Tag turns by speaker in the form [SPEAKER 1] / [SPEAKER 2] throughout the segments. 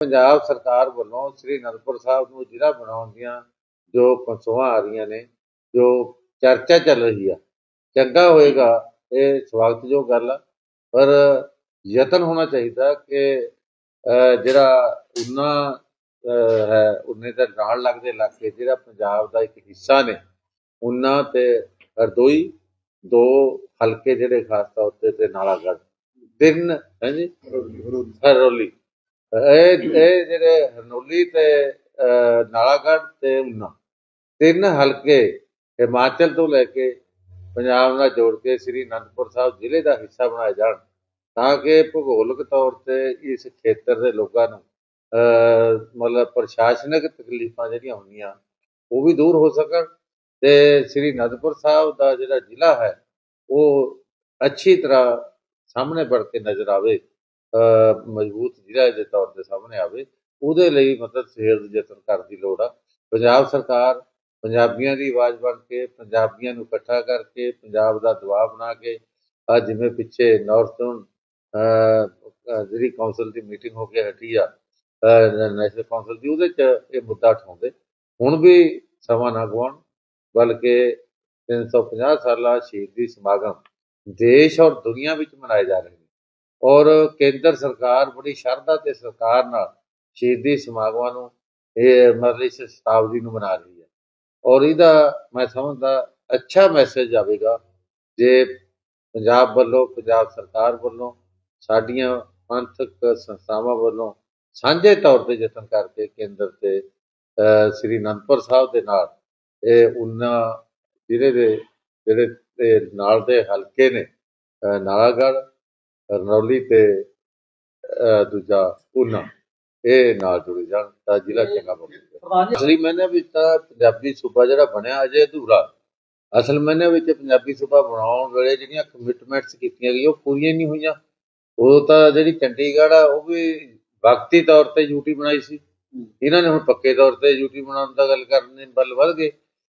[SPEAKER 1] ਪੰਜਾਬ ਸਰਕਾਰ ਵੱਲੋਂ ਸ੍ਰੀ ਅਨੰਦਪੁਰ ਸਾਹਿਬ ਨੂੰ ਜ਼ਿਲ੍ਹਾ ਬਣਾਉਣ ਦੀਆਂ ਜੋ ਪਸੋਆਂ ਆ ਰਹੀਆਂ ਨੇ ਜੋ ਚਰਚਾ ਚੱਲ ਰਹੀ ਆ ਚੰਗਾ ਹੋਏਗਾ ਇਹ ਸਵਾਗਤਯੋਗ ਗੱਲ ਆ। ਪਰ ਯਤਨ ਹੋਣਾ ਚਾਹੀਦਾ ਕਿ ਜਿਹੜਾ ਉਹਨਾਂ ਅਹ, ਹੈ ਉਹਨੇ ਦੇ ਨਾਲ ਲੱਗਦੇ ਇਲਾਕੇ ਜਿਹੜਾ ਪੰਜਾਬ ਦਾ ਇੱਕ ਹਿੱਸਾ ਨੇ ਉਹਨਾਂ ਤੇ ਹਰਦੋਈ ਦੋ ਹਲਕੇ ਜਿਹੜੇ ਖਾਸ ਤੌਰ ਤੇ ਤੇ ਨਾਲਾਗੜ੍ਹ ਤਿੰਨ ਹਾਂਜੀ ਹਰੋਲੀ। ਇਹ ਇਹ ਜਿਹੜੇ ਹਰਨੋਲੀ ਤੇ ਨਾਲਾਗੜ੍ਹ ਤੇ ਉਨਾ, ਤਿੰਨ ਹਲਕੇ ਹਿਮਾਚਲ ਤੋਂ ਲੈ ਕੇ ਪੰਜਾਬ ਨਾਲ ਜੋੜ ਕੇ ਸ੍ਰੀ ਅਨੰਦਪੁਰ ਸਾਹਿਬ ਜ਼ਿਲ੍ਹੇ ਦਾ ਹਿੱਸਾ ਬਣਾਏ ਜਾਣ, ਤਾਂ ਕਿ ਭੂਗੋਲਿਕ ਤੌਰ ਤੇ ਇਸ ਖੇਤਰ ਦੇ ਲੋਕਾਂ ਨੂੰ ਮਤਲਬ ਪ੍ਰਸ਼ਾਸਨਿਕ ਤਕਲੀਫਾਂ ਜਿਹੜੀਆਂ ਹੁੰਦੀਆਂ, ਉਹ ਵੀ ਦੂਰ ਹੋ ਸਕਣ। ਤੇ ਸ੍ਰੀ ਅਨੰਦਪੁਰ ਸਾਹਿਬ ਦਾ ਜਿਹੜਾ ਜ਼ਿਲ੍ਹਾ ਹੈ, ਉਹ ਅੱਛੀ ਤਰ੍ਹਾਂ ਸਾਹਮਣੇ ਵੜ ਕੇ ਨਜ਼ਰ ਆਵੇ ਮਜ਼ਬੂਤ ਜ਼ਿਲ੍ਹਾ ਦੇ ਤੌਰ ਤੇ ਸਾਹਮਣੇ ਆਵੇ, ਉਹਦੇ ਲਈ ਮਤਲਬ ਸਿਹਤ ਯਤਨ ਕਰਨ ਦੀ ਲੋੜ ਆ। ਪੰਜਾਬ ਸਰਕਾਰ ਪੰਜਾਬੀਆਂ ਦੀ ਆਵਾਜ਼ ਬਣ ਕੇ, ਪੰਜਾਬੀਆਂ ਨੂੰ ਇਕੱਠਾ ਕਰਕੇ ਪੰਜਾਬ ਦਾ ਦਬਾਅ ਬਣਾ ਕੇ ਅੱਜ ਜਿਵੇਂ ਪਿੱਛੇ ਨਾਰਥਰਨ ਜਿਹੜੀ ਕੌਂਸਲ ਦੀ ਮੀਟਿੰਗ ਹੋ ਕੇ ਹਟੀ ਆ ਨੈਸ਼ਨਲ ਕੌਂਸਲ ਦੀ, ਉਹਦੇ ਚ ਇਹ ਮੁੱਦਾ ਉਠਾਉਂਦੇ। ਹੁਣ ਵੀ ਸਮਾਂ ਨਾ ਗਵਾਉਣ ਬਲਕਿ 350 ਸਾਲਾ ਸ਼ਹੀਦੀ ਸਮਾਗਮ ਦੇਸ਼ ਔਰ ਦੁਨੀਆ ਵਿੱਚ ਮਨਾਏ ਜਾ ਰਹੇ ਨੇ। ਔਰ ਕੇਂਦਰ ਸਰਕਾਰ ਬੜੀ ਸ਼ਰਧਾ ਤੇ ਸਰਕਾਰ ਨਾਲ ਸ਼ਹੀਦੀ ਸਮਾਗਮਾਂ ਨੂੰ, ਇਹ ਮਤਲਬ ਇਸ ਸ਼ਤਾਬਦੀ ਨੂੰ ਮਨਾ ਰਹੀ ਹੈ। ਔਰ ਇਹਦਾ ਮੈਂ ਸਮਝਦਾ ਅੱਛਾ ਮੈਸੇਜ ਆਵੇਗਾ ਜੇ ਪੰਜਾਬ ਵੱਲੋਂ, ਪੰਜਾਬ ਸਰਕਾਰ ਵੱਲੋਂ, ਸਾਡੀਆਂ ਪੰਥਕ ਸੰਸਥਾਵਾਂ ਵੱਲੋਂ ਸਾਂਝੇ ਤੌਰ ਤੇ ਯਤਨ ਕਰਕੇ ਕੇਂਦਰ ਤੇ ਸ੍ਰੀ ਅਨੰਦਪੁਰ ਸਾਹਿਬ ਦੇ ਨਾਲ, ਇਹ ਉਹਨਾਂ ਜ਼ਿਲ੍ਹੇ ਦੇ ਜਿਹੜੇ ਨਾਲ ਦੇ ਹਲਕੇ ਨੇ ਨਾਲਾਗੜ੍ਹ ਰਨੌਲੀ ਤੇ ਦੂਜਾ ਪੂਨਾ ਇਹ ਨਾਲ ਜੁੜੇ ਜਾਣ ਤਾਂ ਜ਼ਿਲ੍ਹਾ ਚੰਗਾ
[SPEAKER 2] ਜੀ
[SPEAKER 1] ਅਸਲੀ ਮੈਨੇ ਵਿੱਚ ਤਾਂ ਪੰਜਾਬੀ ਸੂਬਾ ਜਿਹੜਾ ਬਣਿਆ ਅਜੇ ਅਧੂਰਾ। ਅਸਲ ਮੈਨੇ ਵਿੱਚ ਪੰਜਾਬੀ ਸੂਬਾ ਬਣਾਉਣ ਵੇਲੇ ਜਿਹੜੀਆਂ ਕਮਿਟਮੈਂਟਸ ਕੀਤੀਆਂ ਗਈਆਂ ਉਹ ਪੂਰੀਆਂ ਨਹੀਂ ਹੋਈਆਂ। ਉਹ ਤਾਂ ਜਿਹੜੀ ਚੰਡੀਗੜ੍ਹ ਆ ਉਹ ਵੀ ਵਕਤੀ ਤੌਰ ਤੇ ਯੂਟੀ ਬਣਾਈ ਸੀ। ਇਹਨਾਂ ਨੇ ਹੁਣ ਪੱਕੇ ਤੌਰ ਤੇ ਯੂਟੀ ਬਣਾਉਣ ਦਾ ਗੱਲ ਕਰਨੇ ਵੱਲ ਵੱਧ ਗਏ।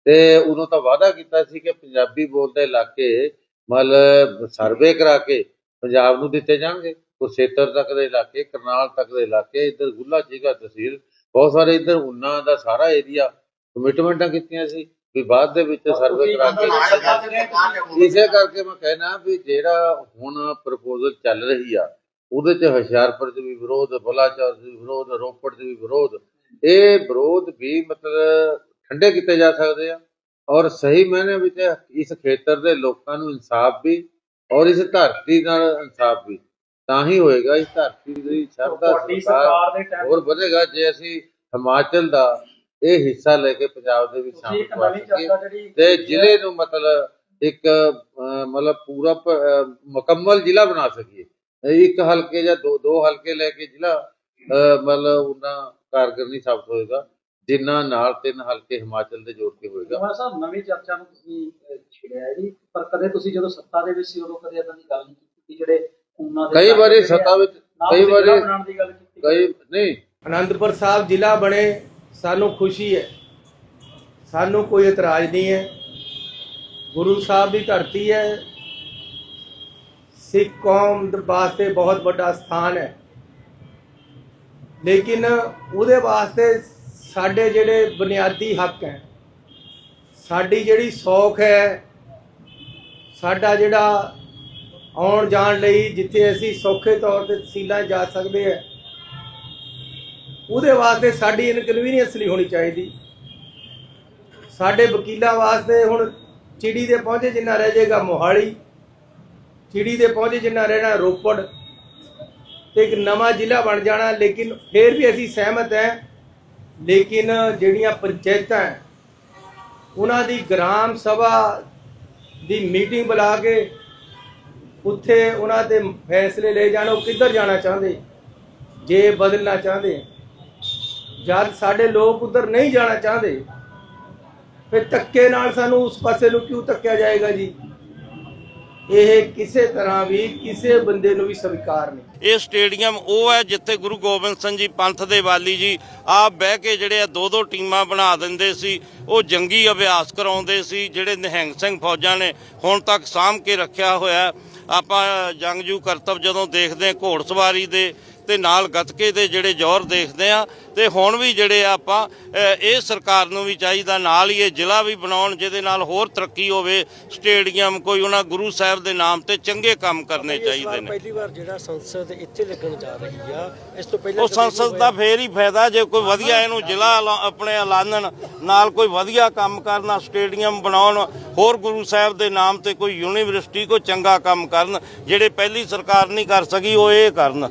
[SPEAKER 1] ਤੇ ਉਦੋਂ ਤਾਂ ਵਾਅਦਾ ਕੀਤਾ ਸੀ ਕਿ ਪੰਜਾਬੀ ਬੋਲਦੇ ਇਲਾਕੇ ਮਤਲਬ ਸਰਵੇ ਕਰਾ ਕੇ ਪੰਜਾਬ ਨੂੰ ਦਿੱਤੇ ਜਾਣਗੇ ਕੁਰਸ਼ੇਤਰ ਤੱਕ ਦੇ ਇਲਾਕੇ ਕਰਨਾਲ ਤੱਕ ਦੇ ਇਲਾਕੇ ਇੱਧਰ ਗੁੱਲਾ ਜੀਗਾ ਤਹਿਸੀਲ ਬਹੁਤ ਸਾਰੇ ਇੱਧਰ ਉਨਾ ਦਾ ਸਾਰਾ ਏਰੀਆ ਕਮਿਟਮੈਂਟਾਂ ਕੀਤੀਆਂ ਸੀ ਵੀ ਬਾਅਦ ਦੇ ਵਿੱਚ ਸਰਵੇ ਕਰਾ ਕੇ। ਇਸੇ ਕਰਕੇ ਮੈਂ ਕਹਿਣਾ ਵੀ ਜਿਹੜਾ ਹੁਣ ਪ੍ਰਪੋਜ਼ਲ ਚੱਲ ਰਹੀ ਆ ਉਹਦੇ ਚ ਹੁਸ਼ਿਆਰਪੁਰ ਚ ਵੀ ਵਿਰੋਧ ਬਲਾਚੌਰ ਚ ਵੀ ਵਿਰੋਧ ਰੋਪੜ ਚ ਵੀ ਵਿਰੋਧ ਇਹ ਵਿਰੋਧ ਵੀ ਮਤਲਬ ਠੰਡੇ ਕੀਤੇ ਜਾ ਸਕਦੇ ਆ ਔਰ ਸਹੀ ਮਾਇਨੇ ਵਿੱਚ ਇਸ ਖੇਤਰ ਦੇ ਲੋਕਾਂ ਨੂੰ ਇਨਸਾਫ ਵੀ ਔਰ ਇਸ ਧਰਤੀ ਨਾਲ ਇਨਸਾਫ ਵੀ ਤਾਂ ਹੀ ਹੋਏਗਾ ਇਸ ਧਰਤੀ ਦੀ ਸ਼ਰਧਾ
[SPEAKER 2] ਤੁਹਾਡੀ ਸਰਕਾਰ ਦੇ ਟਾਈਮ
[SPEAKER 1] ਹੋਰ ਵਧੇਗਾ ਜੇ ਅਸੀਂ ਹਿਮਾਚਲ ਦਾ ਇਹ ਹਿੱਸਾ ਲੈ ਕੇ ਪੰਜਾਬ ਦੇ ਵਿੱਚ ਸ਼ਾਮਿਲ ਕਰਵਾ ਸਕੀਏ। ਤੇ ਜ਼ਿਲ੍ਹੇ ਨੂੰ ਮਤਲਬ ਇੱਕ ਮਤਲਬ ਪੂਰਾ ਮੁਕੰਮਲ ਜ਼ਿਲ੍ਹਾ ਬਣਾ ਸਕੀਏ। ਇੱਕ ਹਲਕੇ ਜਾਂ ਦੋ ਦੋ ਹਲਕੇ ਲੈ ਕੇ ਜ਼ਿਲ੍ਹਾ ਮਤਲਬ ਉਹਨਾਂ ਕਾਰਗਰ ਨਹੀਂ ਸਾਬਤ ਹੋਏਗਾ। ਜਿੰਨਾ ਨਾਲ ਤਿੰਨ ਹਲਕੇ ਹਿਮਾਚਲ ਦੇ ਜੋੜ ਕੇ ਹੋਏਗਾ।
[SPEAKER 2] ਜਵਾਹਰ ਸਾਹਿਬ ਨਵੀਂ ਚਰਚਾ ਨੂੰ ਤੁਸੀਂ ਛੇੜਿਆ ਜੀ। ਪਰ ਕਦੇ ਤੁਸੀਂ ਜਦੋਂ ਸੱਤਾ ਦੇ ਵਿੱਚ ਸੀ ਉਦੋਂ ਕਦੇ ਇਦਾਂ ਦੀ ਗੱਲ ਨਹੀਂ ਕੀਤੀ ਕਿ ਜਿਹੜੇ ਉਹਨਾਂ ਦੇ
[SPEAKER 1] ਕਈ ਵਾਰੀ ਸੱਤਾ ਵਿੱਚ ਕਈ ਵਾਰੀ
[SPEAKER 2] ਬਣਾਉਣ ਦੀ ਗੱਲ ਕੀਤੀ
[SPEAKER 1] ਕਈ ਨਹੀਂ।
[SPEAKER 3] ਅਨੰਦਪੁਰ ਸਾਹਿਬ ਜ਼ਿਲ੍ਹਾ ਬਣੇ ਸਾਨੂੰ ਖੁਸ਼ੀ ਹੈ। ਸਾਨੂੰ ਕੋਈ ਇਤਰਾਜ਼ ਨਹੀਂ ਹੈ। ਗੁਰੂ ਸਾਹਿਬ ਦੀ ਧਰਤੀ ਹੈ। ਸਿੱਖ ਕੌਮ ਦੇ ਵਾਸਤੇ ਬਹੁਤ ਵੱਡਾ ਸਥਾਨ ਹੈ। ਲੇਕਿਨ ਉਹਦੇ ਵਾਸਤੇ ਸਾਡੇ ਜਿਹੜੇ ਬੁਨਿਆਦੀ ਹੱਕ ਹੈ, ਸਾਡੀ ਜਿਹੜੀ ਸੌਖ ਹੈ, ਸਾਡਾ ਜਿਹੜਾ ਆਉਣ ਜਾਣ ਲਈ ਜਿੱਥੇ ਅਸੀਂ ਸੌਖੇ ਤੌਰ ਤੇ ਤਹਿਸੀਲਾਂ ਜਾ ਸਕਦੇ ਹਾਂ, ਉਹਦੇ ਵਾਸਤੇ ਸਾਡੀ ਇਨਕਨਵੀਨੀਅੰਸ ਨਹੀਂ ਹੋਣੀ ਚਾਹੀਦੀ। ਸਾਡੇ ਵਕੀਲਾਂ ਵਾਸਤੇ ਹੁਣ ਚਿੜੀ ਦੇ ਪਹੁੰਚੇ ਜਿੰਨਾ ਰਹਿ ਜਾਏਗਾ ਮੋਹਾਲੀ, ਚਿੜੀ ਦੇ ਪਹੁੰਚੇ ਜਿੰਨਾ ਰਹਿਣਾ ਰੋਪੜ, ਤੇ ਇੱਕ ਨਵਾਂ ਜ਼ਿਲ੍ਹਾ ਬਣ ਜਾਣਾ, ਲੇਕਿਨ ਫਿਰ ਵੀ ਅਸੀਂ ਸਹਿਮਤ ਹੈ ਲੇਕਿਨ ਜਿਹੜੀਆਂ ਪੰਚਾਇਤਾਂ ਉਹਨਾਂ ਦੀ ਗ੍ਰਾਮ ਸਭਾ ਦੀ ਮੀਟਿੰਗ ਬੁਲਾ ਕੇ ਉੱਥੇ ਉਹਨਾਂ ਦੇ ਫੈਸਲੇ ਲਏ ਜਾਣ, ਉਹ ਕਿੱਧਰ ਜਾਣਾ ਚਾਹੁੰਦੇ? ਜੇ ਬਦਲਣਾ ਚਾਹੁੰਦੇ? ਜਦ ਸਾਡੇ ਲੋਕ ਉਧਰ ਨਹੀਂ ਜਾਣਾ ਚਾਹੁੰਦੇ, ਫਿਰ ਧੱਕੇ ਨਾਲ ਸਾਨੂੰ ਉਸ ਪਾਸੇ ਨੂੰ ਕਿਉਂ ਧੱਕਿਆ ਜਾਏਗਾ ਜੀ? ਇਹ ਕਿਸੇ ਤਰ੍ਹਾਂ ਵੀ ਕਿਸੇ ਬੰਦੇ ਨੂੰ ਵੀ ਸਵੀਕਾਰ ਨਹੀਂ
[SPEAKER 4] ਇਹ ਸਟੇਡੀਅਮ ਉਹ ਹੈ ਜਿੱਥੇ ਗੁਰੂ ਗੋਬਿੰਦ ਸਿੰਘ ਜੀ, ਪੰਥ ਦੇ ਵਾਲੀ ਜੀ, ਆਪ ਬਹਿ ਕੇ ਜਿਹੜੇ ਆ ਦੋ ਦੋ ਟੀਮਾਂ ਬਣਾ ਦਿੰਦੇ ਸੀ ਉਹ ਜੰਗੀ ਅਭਿਆਸ ਕਰਾਉਂਦੇ ਸੀ, ਜਿਹੜੇ ਨਿਹੰਗ ਸਿੰਘ ਫੌਜਾਂ ਨੇ ਹੁਣ ਤੱਕ ਸਾਂਭ ਕੇ ਰੱਖਿਆ ਹੋਇਆ ਹੈ। ਆਪਾਂ ਜੰਗਜੂ ਕਰਤਬ ਜਦੋਂ ਦੇਖਦੇ ਹਾਂ ਘੋੜਸਵਾਰੀ ਦੇ ਤੇ ਨਾਲ ਗੱਤਕੇ ਦੇ ਜਿਹੜੇ ਜ਼ੋਰ ਦੇਖਦੇ ਆ ਤੇ ਹੁਣ ਵੀ ਜਿਹੜੇ ਆ ਆਪਾਂ ਇਹ ਸਰਕਾਰ ਨੂੰ ਵੀ ਚਾਹੀਦਾ ਨਾਲ ਹੀ ਇਹ ਜ਼ਿਲ੍ਹਾ ਵੀ ਬਣਾਉਣ ਜਿਹਦੇ ਨਾਲ ਹੋਰ ਤਰੱਕੀ ਹੋਵੇ ਸਟੇਡੀਅਮ ਕੋਈ ਉਹਨਾਂ ਗੁਰੂ ਸਾਹਿਬ ਦੇ ਨਾਮ ਤੇ ਚੰਗੇ ਕੰਮ ਕਰਨੇ ਚਾਹੀਦੇ ਨੇ
[SPEAKER 5] ਪਹਿਲੀ ਵਾਰ ਜਿਹੜਾ ਸੰਸਦ ਇੱਥੇ ਲੱਗਣ ਜਾ ਰਹੀ ਆ ਇਸ ਤੋਂ ਪਹਿਲਾਂ
[SPEAKER 4] ਉਹ ਸੰਸਦ ਦਾ। ਫੇਰ ਹੀ ਫਾਇਦਾ ਜੇ ਕੋਈ ਵਧੀਆ ਇਹਨੂੰ ਜ਼ਿਲ੍ਹਾ ਆਪਣੇ ਐਲਾਨਣ ਨਾਲ ਕੋਈ ਵਧੀਆ ਕੰਮ ਕਰਨਾ ਸਟੇਡੀਅਮ ਬਣਾਉਣ ਹੋਰ ਗੁਰੂ ਸਾਹਿਬ ਦੇ ਨਾਮ ਤੇ ਕੋਈ ਯੂਨੀਵਰਸਿਟੀ ਕੋਈ ਚੰਗਾ ਕੰਮ ਕਰਨ ਜਿਹੜੇ ਪਹਿਲੀ ਸਰਕਾਰ ਨਹੀਂ ਕਰ ਸਕੀ ਉਹ ਇਹ ਕਰਨ